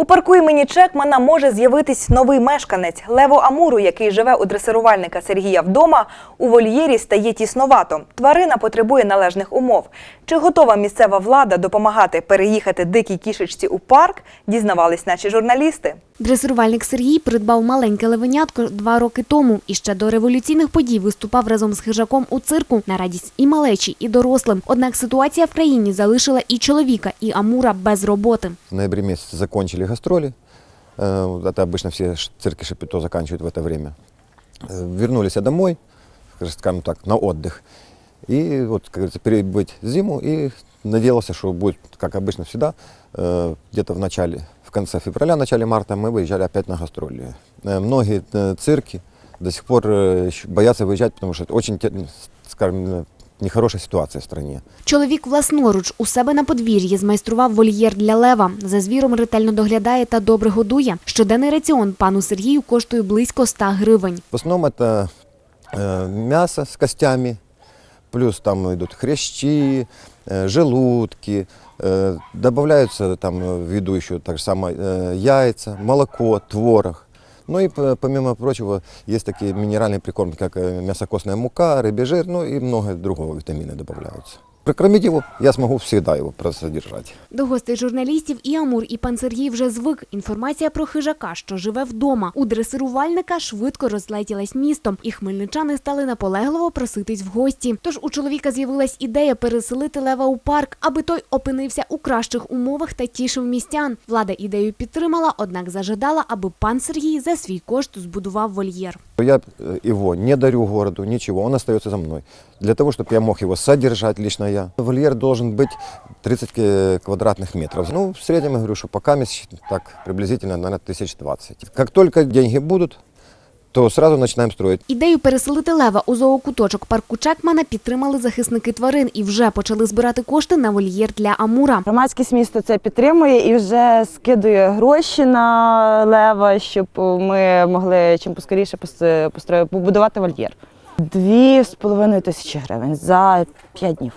У парку імені Чекмана може з'явитись новий мешканець. Лево Амуру, який живе у дресирувальника Сергія вдома, у вольєрі стає тісновато. Тварина потребує належних умов. Чи готова місцева влада допомагати переїхати дикій кішечці у парк, дізнавались наші журналісти. Дресирувальник Сергій придбав маленьке левенятко два роки тому і ще до революційних подій виступав разом з хижаком у цирку на радість і малечі, і дорослим. Однак ситуація в країні залишила і чоловіка, і Амура без роботи. В ноябре месяце закончили гастроли. Э, Это обычно все цирки Шапито заканчивают в это время. Э, Вернулись домой, скажем так, на отдых. И вот, как говорится, перебыть зиму и надеялся, что будет, как обычно всегда, э, где-то в начале, в конце февраля, начале марта мы выезжали опять на гастроли. Многие цирки до сих пор боятся выезжать, потому что это очень, скажем, э, нехорошая ситуация в стране. Чоловік власноруч у себе на подвір'ї змайстрував вольєр для лева. За звіром ретельно доглядає та добре годує. Щоденний раціон пану Сергію коштує близько 100 гривень. В основном это э, мясо с костями, плюс там идут хрящи, э, желудки, э, добавляются там э, в еду еще так же самое э, яйца, молоко, творог. Ну и п- помимо прочего есть такие минеральные прикормки, как э, мясокостная мука, рыбий жир, ну и много другого витамина добавляются. Прокормить его я смогу всегда его содержать. До гостей журналістів і Амур, і пан Сергій вже звик. Інформація про хижака, що живе вдома. У дресирувальника швидко розлетілась містом, і хмельничани стали наполегливо проситись в гості. Тож у чоловіка з'явилась ідея переселити лева у парк, аби той опинився у кращих умовах та тішив містян. Влада ідею підтримала, однак зажадала, аби пан Сергій за свій кошт збудував вольєр. Я э, его не дарю городу, ничего, он остается за мной. Для того, чтобы я мог его содержать лично я. Вольер должен быть 30 ки- квадратных метров. Ну, в среднем, я говорю, что пока месяц, так приблизительно, наверное, тысяч двадцать. Как только деньги будут, то сразу начинаем строить. Ідею переселити лева у зоокуточок парку Чекмана підтримали захисники тварин і вже почали збирати кошти на вольєр для Амура. Громадськість міста це підтримує і вже скидує гроші на лева, щоб ми могли чим поскоріше пос- построїти, побудувати вольєр. Дві з половиною тисячі гривень за п'ять днів.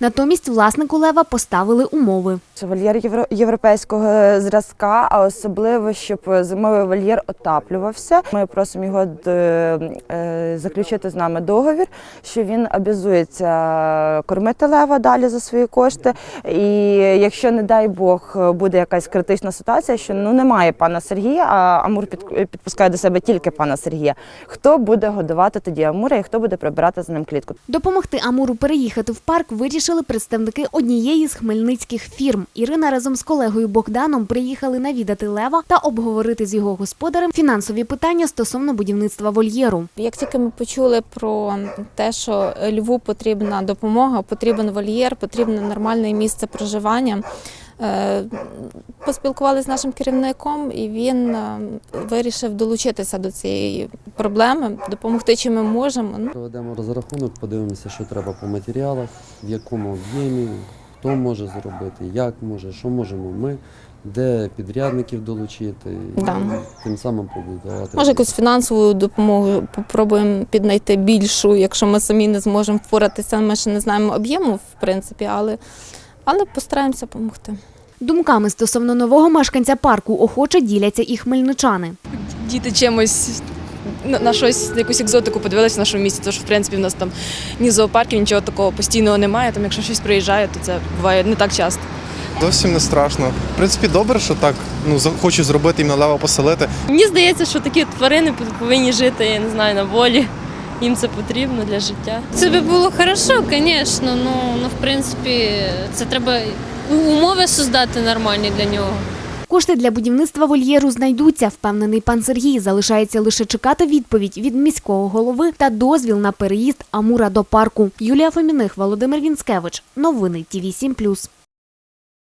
Натомість власнику лева поставили умови. Це вольєр євро- європейського зразка, а особливо, щоб зимовий вольєр отаплювався. Ми просимо його е, заключити з нами договір, що він обязується кормити лева далі за свої кошти. І якщо, не дай Бог, буде якась критична ситуація, що ну немає пана Сергія, а Амур під- підпускає до себе тільки пана Сергія. Хто буде годувати тоді Амура і хто буде прибирати за ним клітку? Допомогти Амуру переїхати в парк вирішили представники однієї з хмельницьких фірм. Ірина разом з колегою Богданом приїхали навідати лева та обговорити з його господарем фінансові питання стосовно будівництва вольєру. Як тільки ми почули про те, що льву потрібна допомога, потрібен вольєр, потрібне нормальне місце проживання, поспілкувалися з нашим керівником, і він е, вирішив долучитися до цієї проблеми, допомогти чим ми можемо. Ну, Проведемо розрахунок, подивимося, що треба по матеріалах, в якому об'ємі, хто може зробити, як може, що можемо ми, де підрядників долучити, і Да. тим самим побудувати. Може, якусь фінансову допомогу попробуємо піднайти більшу, якщо ми самі не зможемо впоратися. Ми ще не знаємо об'єму, в принципі, але, але постараємося допомогти. Думками стосовно нового мешканця парку охоче діляться і хмельничани. діти чимось на, на щось, на якусь екзотику подивилися в нашому місті, тож в принципі в нас там ні зоопарків, нічого такого постійного немає. Там, якщо щось приїжджає, то це буває не так часто. Зовсім не страшно. В принципі, добре, що так ну хочу зробити їм налево поселити. Мені здається, що такі тварини повинні жити, я не знаю, на волі. Їм це потрібно для життя. Це би було хорошо, звісно, ну, ну в принципі, це треба умови создати нормальні для нього. Кошти для будівництва вольєру знайдуться, впевнений пан Сергій. Залишається лише чекати відповідь від міського голови та дозвіл на переїзд Амура до парку. Юлія Фоміних, Володимир Вінськевич. Новини ТІВІ 7+.